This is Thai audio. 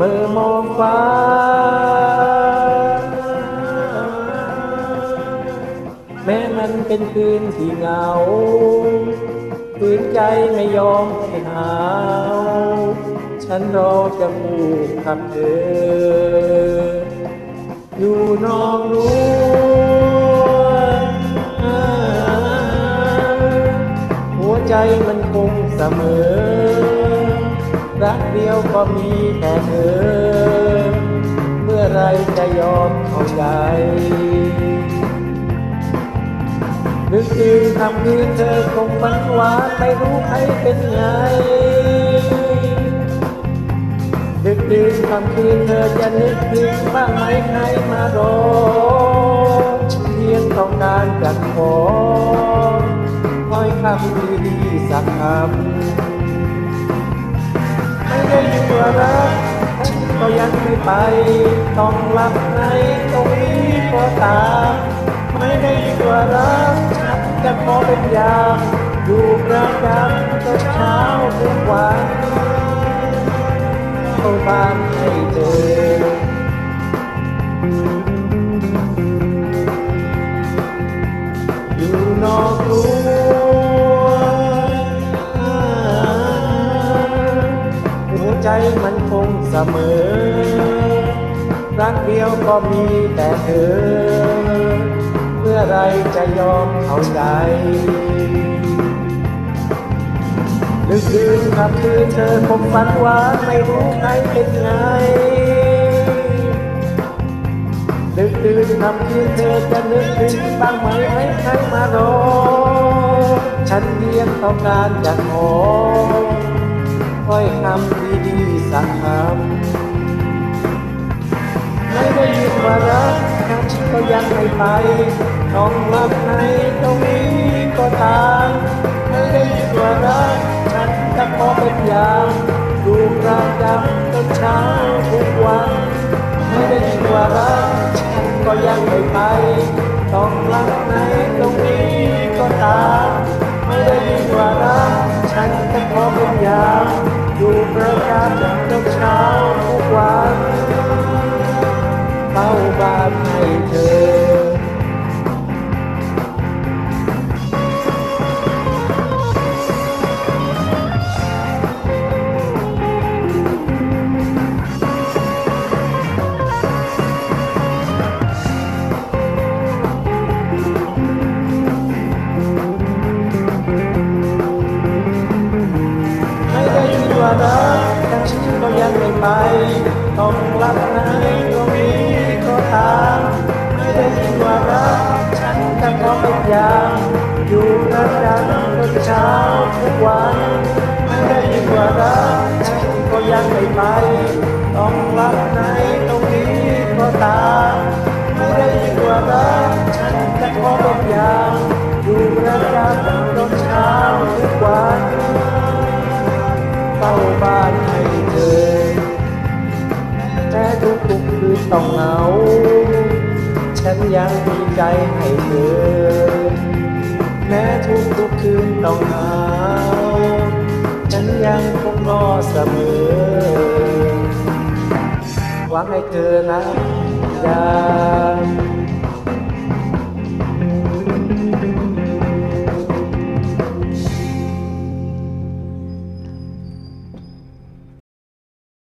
เมื่อมองฟ้า แม้มันเป็นคืนที่เหงาฝืนใจไม่ยอมให้หาว ฉันรอจะพูดคำเธอ อยู่นอกรั้หัวใจมันคงเสมอ รักเดียวก็มีแต่เธอ เมื่อไรจะยอมเข้าใจ นึกถึงคำคืนเธอคงฝันหวานไม่รู้ใครเป็นไงดึกดื่นคำคืนเธอจะนึกถึงบ้างไหมใครมารอเพียงต้องการจะขอคอยคำดี ไม่ไป ต้องหลับในตรงนี้ก็ตามไม่ได้ยินว่ารักฉันจะขอเป็นยามอยู่ประจำก็เช้าทุกวันเข้าบ้านให้เธอนอกรั้วหัวใจมันคงเสมอ รักเดียวก็มีแต่เธอ เมื่อไรจะยอมเข้าใจนึกคืนคำคืนเธอคงฝันหวานไม่รู้ใครเป็นไงนึกคืนคำคืนเธอจะนึกถึงบ้างไหมให้ใครมารอ ฉันเพียงต้องการจะขอถ้อยคำดีๆสักคำ ได้ยินว่ารักฉันก็ยังไม่ไปต้องหลับในตรงนี้ก็ตามไม่ได้ยินว่ารักฉันจะขอเป็นยามดูประจำจนเช้าทุกวันไม่ได้ยินว่ารักฉันก็ยังไม่ไปต้องหลับในตรงนี้ก็ตามไม่ได้ยินว่ารักฉันจะขอเป็นยามอยู่ประจำจนเช้า บ้านให้เธอไม่ได้ยินว่ารักแต่ฉันก็ยังไม่ไป ต้องหลับในตรงนี้ ก็ตามไม่ได้ยินว่ารักฉันจะขอเป็นยางอยู่กันดังทุกเช้าทุกวัน ไม่ได้ยินว่ารักฉันก็ยังไม่ไป ต้องรักในตรงนี้ก็ตามไม่ ต้องเหงา ฉันยังมีใจให้เธอ แม้ทุกทุกคืนต้องหา ฉันยังคงรอเสมอ หวังให้เธอนะย่า